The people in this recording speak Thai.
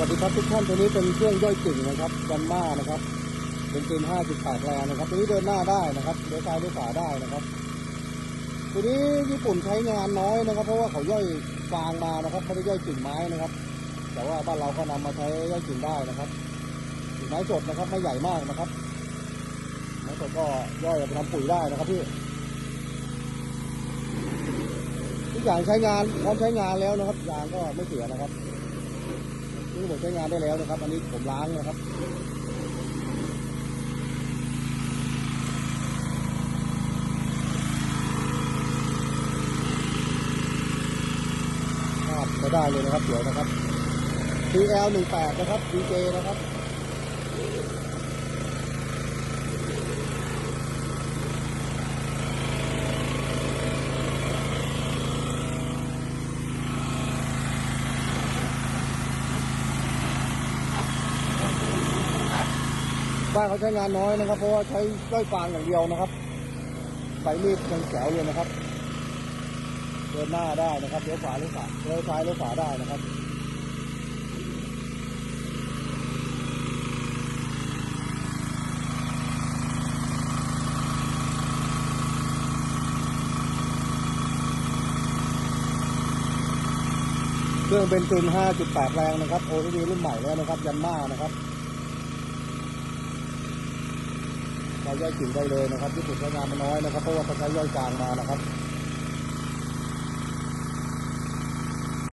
วัสดีครับทุกท่านตัวนี้เป็นเครื่องย่อยกิ่งนะครับยันมานะครับเป็นปืน5.8แรงนะครับตัวนี้เดินหน้าได้นะครับเดินซ้ายเดินขวาได้นะครับ ตัวนี้ญี่ปุ่นใช้งานน้อยนะครับ เพราะว่าเขาย่อยฟางมานะครับเขาไม่ได้ย่อยกิ่งไม้นะครับ แต่ว่าบ้านเราก็นำมาใช้ย่อยกิ่งได้นะครับกิ่งไม้สดนะครับไม่ใหญ่มากนะครับไม้สดก็ย่อยเอาไปทำปุ๋ยได้นะครับพี่ทุกอย่างใช้งานพร้อมใช้งานแล้วนะครับยางก็ไม่เสียนะครับ นี่ผมใช้งานได้แล้วนะครับ อันนี้ผมล้างนะครับครับไม่ได้เลยนะครับเดี๋ยวนะครับ TL 1 8 นะครับ DJ นะครับ บ้านเขาใช้งานน้อยนะครับ เพราะว่าใช้ย่อยฟางอย่างเดียวนะครับใบมีดยังแจ๋วเลยนะครับ เดินหน้าได้นะครับเลี้ยวขวาเลี้ยวขวาเลี้ยวซ้ายเลี้ยวขวาได้นะครับเครื่องเป็นซิน 5.8 แรงนะครับ โอทีรุ่นใหม่แล้วนะครับ ยันมานะครับ เราย่อยกิ่งได้เลยนะครับที่สุดใช้งานมันน้อยนะครับเพราะว่าเขาใช้ย่อยกลางมานะครับ